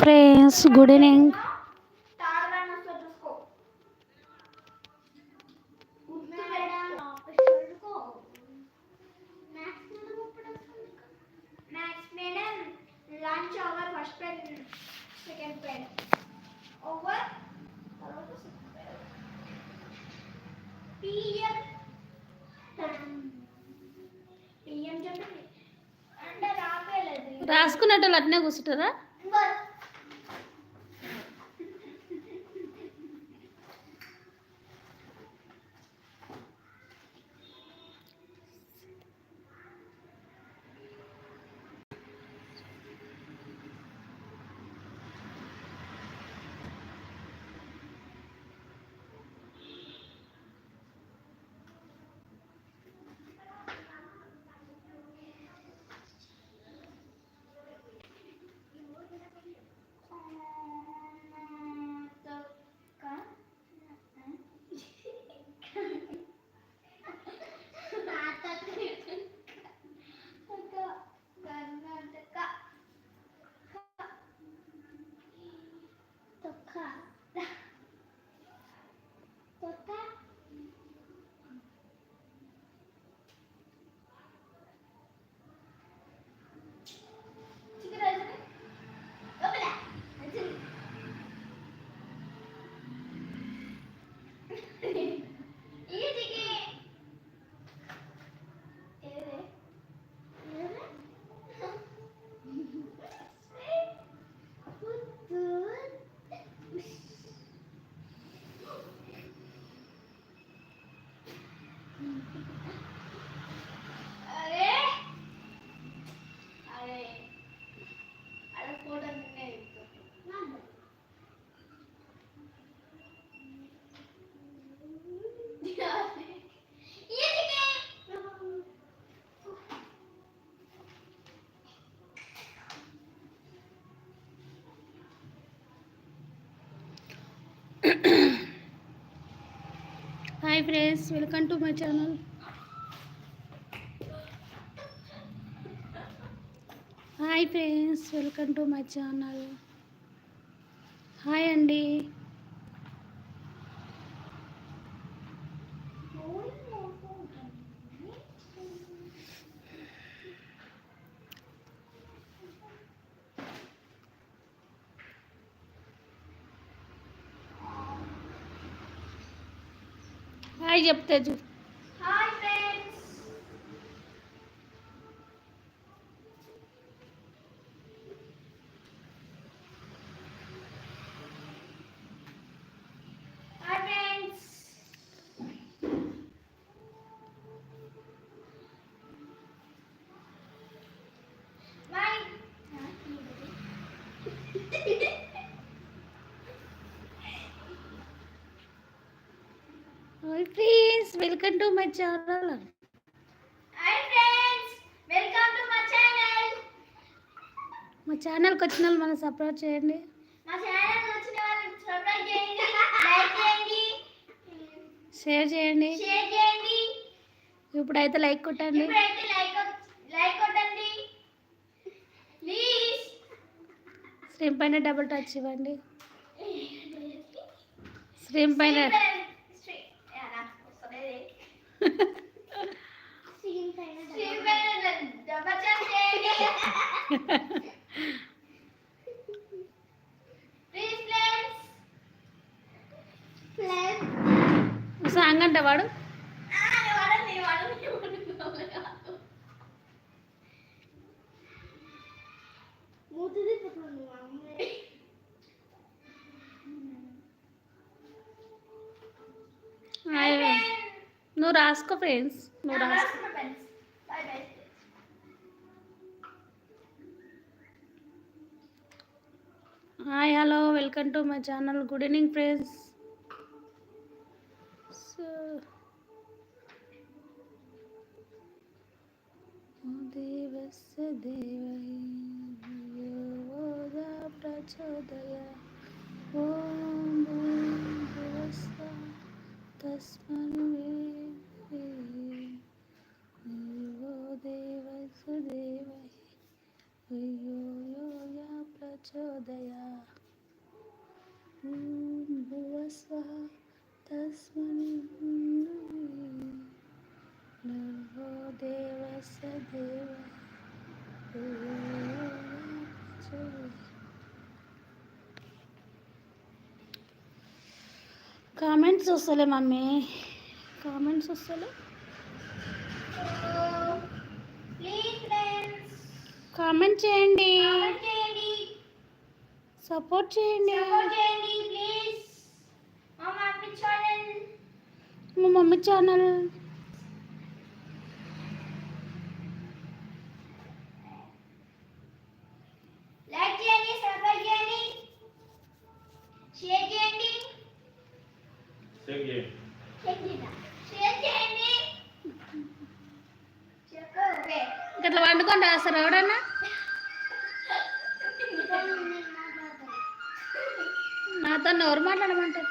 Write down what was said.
Friends good evening. Lunch hour first pen second over PM PM చెప్పండి అంటే రాపేలేదు రాసుకున్నట్టు వాళ్ళు అట్నే కూర్చుంటారా は。friends welcome to my channel hi friends welcome to my channel hi అండి హాయ్ చెప్తే చూ hi friends hi friends my hi friends welcome to my channel hi friends welcome to my channel మా ఛానల్కి వచ్చిన వాళ్ళు మనం సపోర్ట్ చేయండి. మా channel వచ్చిన వాళ్ళు సబ్స్క్రైబ్ చేయండి లైక్ చేయండి షేర్ చేయండి. షేర్ చేయండి. ఇప్పుడైతే లైక్ కొట్టండి. ఇప్పుడైతే లైక్ లైక్ కొట్టండి. ప్లీజ్ స్క్రీన్ పైన డబుల్ టచ్ ఇవ్వండి. స్క్రీన్ పైన సాంగ్ అంట వాడు హాయ్. నువ్వు రాసుకో ఫ్రెండ్స్ నువ్వు రాసుకో. Hi hello welcome to my channel good evening friends so దేవస్య దేవై ప్రచోదయ ఓం యోయోయ ప్రచోదయ. ఓం భువస్వ తస్మన్ నమో దేవస్ దేవ. కామెంట్స్ వస్తలే మమ్మీ. కామెంట్స్ వస్తలే. కామెంట్ చేయండి. సపోర్ట్ చేయండి. సపోర్ట్ చేయండి ప్లీజ్. మా మమ్మీ ఛానల్. మా మమ్మీ ఛానల్ లైక్ చేయండి సబ్స్క్రైబ్ చేయండి షేర్ చేయండి సేవ్ చేయండి షేర్ చేయండి షేర్ చేయండి చెప్పు ఓకే ఇట్లా వండుకొని రాస్తారు ఎవడన్నా నాతో ఎవరు మాట్లాడమంటారు.